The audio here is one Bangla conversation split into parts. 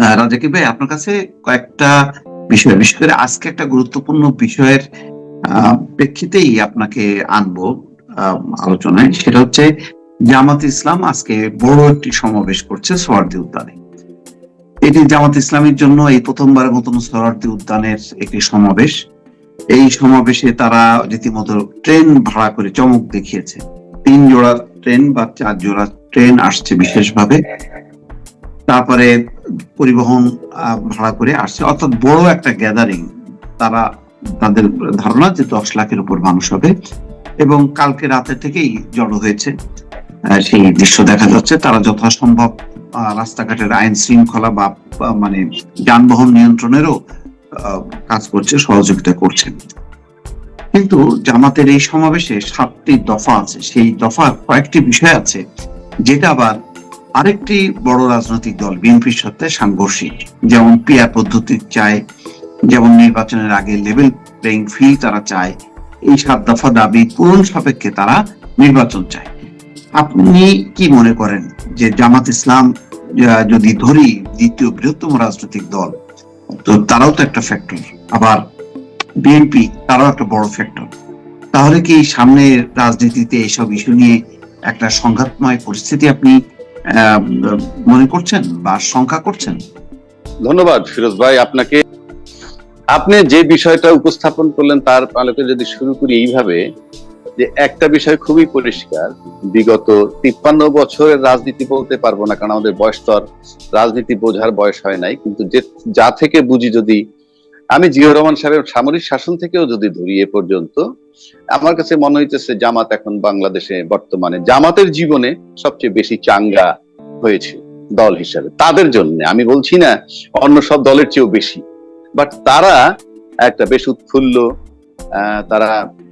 আহ, রাজাকি ভাই আপনার কাছে কয়েকটা বিষয় বিশেষ করে আজকে একটা গুরুত্বপূর্ণ বিষয়ের প্রেক্ষিতেই আপনাকে আনব আলোচনায়। সেটা হচ্ছে জামাত ইসলাম আজকে বড় একটি সমাবেশ করছে সোয়ার্দি উদ্যানে। এটি জামাত ইসলামের জন্য এই প্রথমবারের মতন সোয়ার্দি উদ্যানের একটি সমাবেশ। এই সমাবেশে তারা রীতিমতো ট্রেন ভাড়া করে চমক দেখিয়েছে। তিন জোড়া ট্রেন বা চার জোড়া ট্রেন আসছে বিশেষভাবে। তারপরে পরিবহন ভাড়া করে আসছে। অর্থাৎ বড় একটা গ্যাদারিং তারা তাদের ধারণা যে দশ লাখের উপর মানুষ হবে এবং কালকে রাতে থেকেই জড়ো হয়েছে সেই দৃশ্য দেখা যাচ্ছে। তারা যথাসম্ভব রাস্তাঘাটের আইন শৃঙ্খলা বা মানে যানবাহন নিয়ন্ত্রণেরও কাজ করছে, সহযোগিতা করছে কিন্তু জামাতের এই সমাবেশে সাতটি দফা আছে। সেই দফার কয়েকটি বিষয় আছে, যেটা আবার আরেকটি বড় রাজনৈতিক দল, বিএনপির সাথে সাংঘর্ষিক। যেমন পিয়ার পদ্ধতি চায়, যেমন নির্বাচনের আগে লেভেল প্লেইং ফিল্ড তারা চায়, এই সাত দফা দাবি পূরণ সাপেক্ষে তারা নির্বাচন চায়। আপনি কি মনে করেন যে জামাত ইসলাম যদি ধরি দ্বিতীয় বৃহত্তম রাজনৈতিক দল, তো তারাও তো একটা ফ্যাক্টর আবার বিএনপি তারাও একটা বড় ফ্যাক্টর তাহলে কি সামনের রাজনীতিতে এইসব ইস্যু নিয়ে একটা সংঘাতময় পরিস্থিতি আপনি মনে করছেন বা শঙ্কা করছেন? ধন্যবাদ, ফিরোজ ভাই, আপনাকে। আপনি যে বিষয়টা উপস্থাপন করলেন, তার আলোকে যদি শুরু করি এইভাবে, যে একটা বিষয় খুবই পরিষ্কার, বিগত তিপ্পান্ন বছরের রাজনীতি বলতে পারব না, কারণ আমাদের বয়স রাজনীতি বোঝার বয়স হয় নাই, কিন্তু যে, যা থেকে বুঝি যদি আমি জিয়া রহমান সাহেবের সামরিক শাসন থেকেও যদি ধরি এ পর্যন্ত, আমার কাছে মনে হইতেছে জামাত এখন বাংলাদেশে বর্তমানে জামাতের জীবনে সবচেয়ে বেশি চাঙ্গা হয়েছে দল হিসাবে। তাদের জন্য, আমি বলছি না অন্য সব দলের চেয়েও বেশি বাট তারা একটা বেশ উৎফুল্ল তারা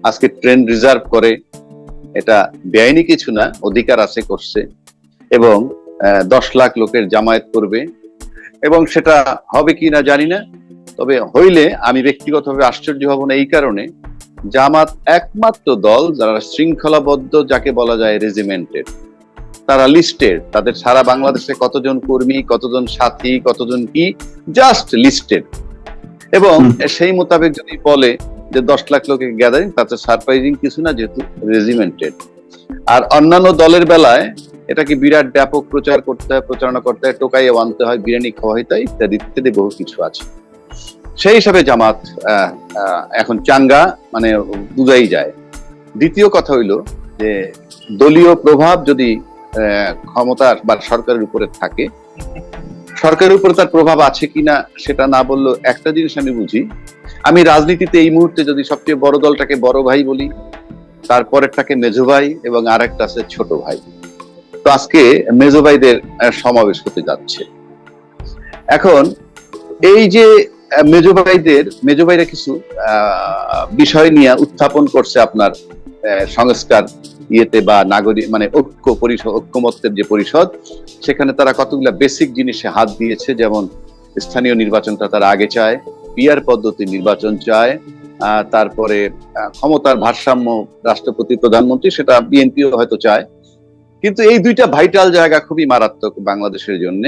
আজকে ট্রেন রিজার্ভ করে, এটা বেআইনি কিছু না, অধিকার আছে করছে, এবং দশ লাখ লোকের জামায়াত করবে, এবং সেটা হবে কি না জানি না। তবে হইলে আমি ব্যক্তিগতভাবে আশ্চর্য হব না এই কারণে। জামাত একমাত্র দল যারা শৃঙ্খলাবদ্ধ যাকে বলা যায় রেজিমেন্টেড তারা লিস্টেড তাদের সারা বাংলাদেশে কতজন কর্মী কতজন সাথী কতজন কি জাস্ট লিস্টেড এবং সেই মোতাবেক যদি বলে যে দশ লাখ লোকের গ্যাদারিং তাতে সারপ্রাইজিং কিছু না যেহেতু রেজিমেন্টেড আর অন্যান্য দলের বেলায় এটাকে বিরাট ব্যাপক প্রচার করতে হয় প্রচারণা করতে হয় টোকাইয়ে আনতে হয় বিরিয়ানি খাওয়া হয় ইত্যাদি ইত্যাদি বহু কিছু আছে। সেই হিসাবে জামাত এখন চাঙ্গা মানে বুঝাই যায়। দ্বিতীয় কথা হইল যে দলীয় প্রভাব যদি ক্ষমতার বা সরকারের উপরে থাকে, সরকারের উপরে তার প্রভাব আছে কিনা সেটা না বললেও একটা জিনিস আমি বুঝি। আমি রাজনীতিতে এই মুহূর্তে যদি সবচেয়ে বড় দলটাকে বড় ভাই বলি, তারপরেরটাকে মেজো ভাই এবং আর একটা আছে ছোট ভাই। তো আজকে মেজো ভাইদের সমাবেশ হতে যাচ্ছে। এখন এই যে মেজো ভাইদের, মেজো ভাইরা কিছু বিষয় নিয়ে উত্থাপন করছে আপনার সংস্কার ইয়েতে বা নাগরিক মানে ঐক্য পরিষদ, ঐক্যমত্যের যে পরিষদ, সেখানে তারা কতগুলা বেসিক জিনিসে হাত দিয়েছে, যেমন স্থানীয় নির্বাচনটা তারা আগে চায় পিয়ার পদ্ধতি নির্বাচন চায় তারপরে ক্ষমতার ভারসাম্য রাষ্ট্রপতি, প্রধানমন্ত্রী, সেটা বিএনপিও হয়তো চায়। কিন্তু এই দুইটা ভাইটাল জায়গা খুবই মারাত্মক বাংলাদেশের জন্য।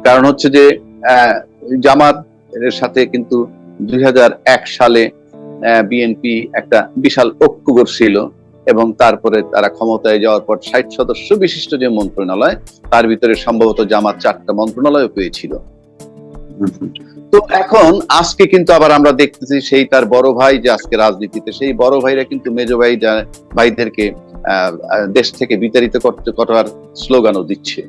কারণ হচ্ছে যে জামাত এর সাথে কিন্তু দুই হাজার এক সালে বিএনপি একটা বিশাল ঐক্য করছিল এবং তারপরে তারা ক্ষমতায় যাওয়ার পর ষাট সদস্য বিশিষ্ট যে মন্ত্রণালয়, তার ভিতরে সম্ভবত জামাত চারটা মন্ত্রণালয় পেয়েছিল। তো এখন আজকে কিন্তু আবার আমরা দেখতেছি সেই তার বড় ভাই যে আজকে রাজনীতিতে, সেই বড় ভাইরা কিন্তু মেজ ভাই ভাইদেরকে দেশ থেকে বিতাড়িত করতে করার স্লোগানও দিচ্ছে।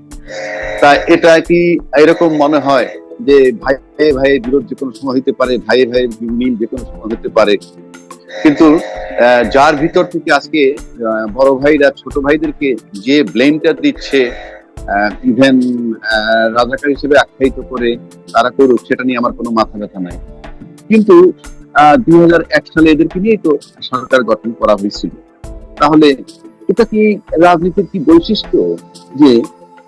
তা এটা কি এরকম মনে হয়? যে ভাই ভাই বিরোধ যে কোনো সময় হইতে পারে, ভাই ভাই মিল যে কোনো সময় হতে পারে। কিন্তু যার ভিতর থেকে আজকে বড় ভাইরা, ছোট ভাইদেরকে যে ব্লেমটা দিচ্ছে ইভেন রাজাকার হিসেবে আখ্যায়িত করে তারা করুক, সেটা নিয়ে আমার কোনো মাথা ব্যথা নাই। কিন্তু দুই হাজার এক সালে এদেরকে নিয়েই তো সরকার গঠন করা হয়েছিল। তাহলে, এটা কি রাজনীতির কি বৈশিষ্ট্য? যে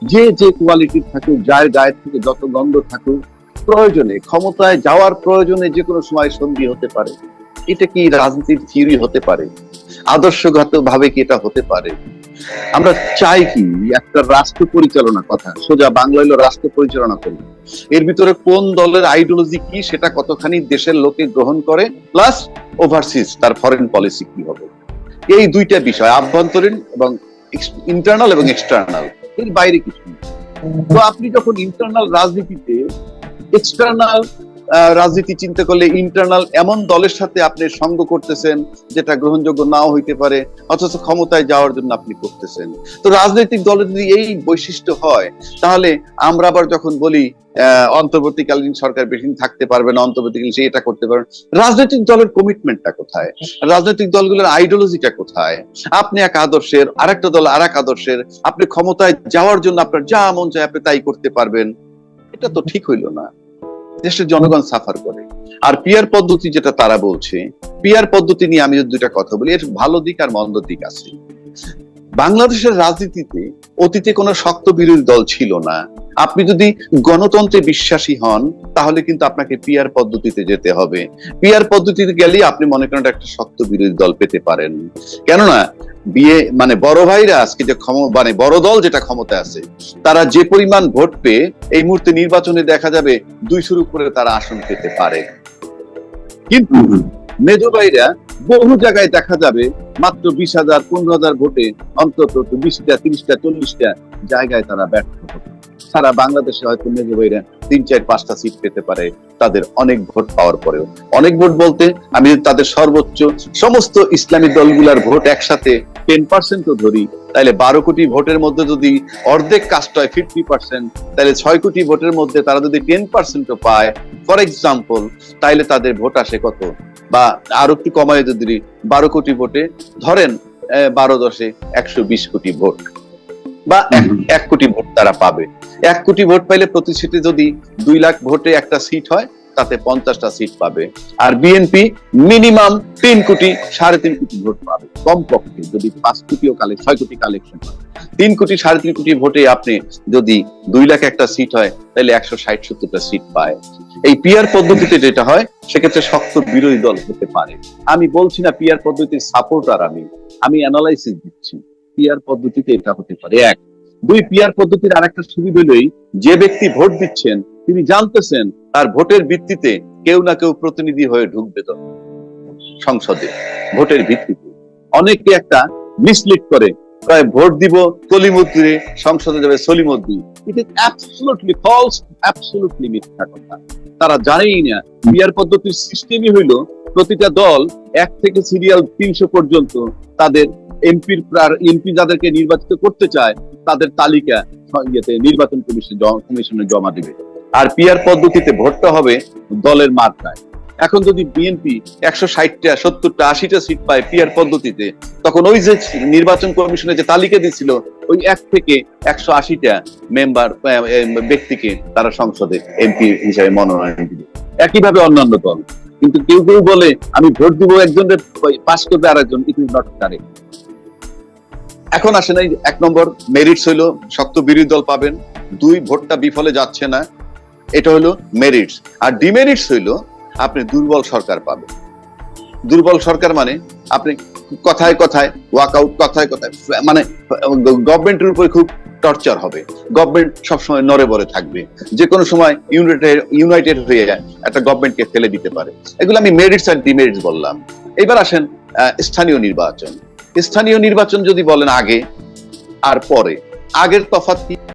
যে যে কোয়ালিটির থাকুক, যার গায়ের থেকে যত গন্ধ থাকুক, প্রয়োজনে, ক্ষমতায় যাওয়ার প্রয়োজনে যে কোনো সময় সন্ধি হতে পারে। এটা কি রাজনীতির থিওরি হতে পারে? আদর্শগত ভাবে কি এটা হতে পারে? আমরা চাই কি একটা রাষ্ট্র পরিচালনা কথা, সোজা বাংলা হলো রাষ্ট্র পরিচালনা করব এর ভিতরে কোন দলের আইডিওলজি কি, সেটা কতখানি দেশের লোকে গ্রহণ করে প্লাস ওভারসিজ তার ফরেন পলিসি কি হবে? এই দুইটা বিষয়, আভ্যন্তরীণ এবং ইন্টারনাল এবং এক্সটার্নাল এর বাইরে কিছু তো আপনি যখন ইন্টারনাল রাজনীতিতে এক্সটার্নাল রাজনীতি চিন্তা করলে ইন্টারনাল এমন দলের সাথে আপনি সঙ্গ করতেছেন যেটা গ্রহণযোগ্য নাও হইতে পারে, অথচ ক্ষমতায় যাওয়ার জন্য আপনি করতেছেন। তো রাজনৈতিক দলের যদি এই বৈশিষ্ট্য হয়, তাহলে আমরা আবার যখন বলি অন্তর্বর্তীকালীন সরকার বেশি থাকতে পারবে না, অন্তর্বর্তীকালীন সে এটা করতে পারবে রাজনৈতিক দলের কমিটমেন্টটা কোথায়? রাজনৈতিক দলগুলোর আইডিওলজিটা কোথায়? আপনি এক আদর্শের, আরেকটা দল আর এক আদর্শের, আপনি ক্ষমতায় যাওয়ার জন্য আপনার যা মন চায় আপনি তাই করতে পারবেন। এটা তো ঠিক হইল না। দেশের জনগণ সাফার করে। আর পিয়ার পদ্ধতি যেটা তারা বলছে পিয়ার পদ্ধতি নিয়ে আমি যদি দুইটা কথা বলি, এর ভালো দিক আর মন্দ দিক আছে। বাংলাদেশের রাজনীতিতে অতীতে কোনো শক্ত বিরোধী দল ছিল না। আপনি যদি গণতন্ত্রে বিশ্বাসী হন তাহলে কিন্তু আপনাকে পিয়ার পদ্ধতিতে যেতে হবে। পিয়ার পদ্ধতিতে গেলে আপনি মনে করেন একটা শক্ত বিরোধী দল পেতে পারেন। কেননা বিয়ে মানে বড় ভাইরা আজকে যে ক্ষম মানে বড় দল যেটা ক্ষমতায় আছে তারা যে পরিমাণ ভোট পেয়ে এই মুহূর্তে নির্বাচনে দেখা যাবে দুই শুরু করে তারা আসন পেতে পারে। কিন্তু মেজো ভাইরা বহু জায়গায় দেখা যাবে মাত্র বিশ হাজার পনেরো হাজার ভোটে অন্তত বিশটা তিরিশটা চল্লিশটা জায়গায় তারা ব্যর্থ সারা বাংলাদেশে হয়তো মেজো ভাইরা তিন, চার, পাঁচটা সিট পেতে পারে, তাদের অনেক ভোট পাওয়ার পরেও। অনেক ভোট বলতে আমি তাদের সর্বোচ্চ সমস্ত ইসলামী দলগুলার ভোট একসাথে টেন পার্সেন্টও ধরি তাহলে বারো কোটি ভোটের মধ্যে যদি অর্ধেক কাস্ট হয় ফিফটি পার্সেন্ট তাহলে ছয় কোটি ভোটের মধ্যে তারা যদি টেন পার্সেন্টও পায় ফর এক্সাম্পল তাইলে তাদের ভোট আসে কত? বা আরও একটু কমায় যদি বারো কোটি ভোটে, ধরেন বারো দশে একশো বিশ কোটি ভোট। বা এক- কোটি ভোট তারা পাবে। এক কোটি ভোট পাইলে প্রতি সিটে যদি দুই লাখ ভোটে একটা সিট হয় তাতে পঞ্চাশটা সিট পাবে। আর বিএনপি মিনিমাম তিন কোটি সাড়ে তিন কোটি ভোট পাবে। কমপক্ষে যদি পাঁচ কোটিও কালে ছয় কোটি কালেকশন হয়। তিন কোটি সাড়ে তিন কোটি ভোটে আপনি যদি দুই লাখ একটা সিট হয় তাহলে একশো ষাট সত্তরটা সিট পায়। এই পিয়ার পদ্ধতিতে যেটা হয় সেক্ষেত্রে শক্ত বিরোধী দল হতে পারে। আমি বলছি না পিয়ার পদ্ধতির সাপোর্টার আমি। আমি অ্যানালাইসিস দিচ্ছি। পিয়ার পদ্ধতিতে এটা হতে পারে। এক। দুই পিয়ার পদ্ধতির আরেকটা সুবিধা হলেই যে ব্যক্তি ভোট দিচ্ছেন, তিনি জানতেছেন তার ভোটের ভিত্তিতে কেউ না কেউ প্রতিনিধি হয়ে ঢুকবে তো সংসদে, ভোটের ভিত্তিতে। অনেকে একটা মিসলিড করে ভোট দিব কলিমুদ্দিনে, সংসদে যাবে Salimuddin. It is absolutely false absolutely মিথ্যা কথা। তারা জানেই না বিয়ার পদ্ধতির সিস্টেমই হইল প্রতিটা দল এক থেকে সিরিয়াল তিনশো পর্যন্ত তাদের এমপির এমপি যাদেরকে নির্বাচিত করতে চায়, তাদের তালিকা ইয়েতে নির্বাচন কমিশন কমিশনে জমা দিবে। আর পিয়ার পদ্ধতিতে ভোটটা হবে দলের মার্কায় এখন যদি বিএনপি একশো ষাটটা, সত্তরটা, আশিটা সিট পায় পিয়ার পদ্ধতিতে, তখন ওই যে নির্বাচন কমিশনে যে তালিকা দিছিল, ওই এক থেকে একশো আশিটা মেম্বার ব্যক্তিকে তারা সংসদে এমপি হিসাবে মনোনয়ন দিবে। একইভাবে অন্যান্য দল। কিন্তু কেউ কেউ বলে, আমি ভোট দিব একজনের পাশ করবে আর একজন ইট ইজ নট কারেক্ট এখন আসেন এই এক নম্বর মেরিটস হইল, শক্ত বিরোধী দল পাবেন। দুই, ভোটটা বিফলে যাচ্ছে না। এটা হলো মেরিটস আর ডিমেরিটস হইল, আপনি দুর্বল সরকার পাবেন। দুর্বল সরকার মানে আপনি কথায় কথায় ওয়াকআউট কথায় কথায় মানে গভর্নমেন্টের উপরে খুব টর্চার হবে। গভর্নমেন্ট সবসময় নড়ে বড়ে থাকবে। যে কোনো সময় ইউনাইটেড ইউনাইটেড হয়ে একটা গভর্নমেন্টকে ফেলে দিতে পারে। এগুলো আমি মেরিটস অ্যান্ড ডিমেরিটস বললাম। এবার আসেন স্থানীয় নির্বাচন। স্থানীয় নির্বাচন যদি বলেন আগে আর পরে, আগের তফাৎ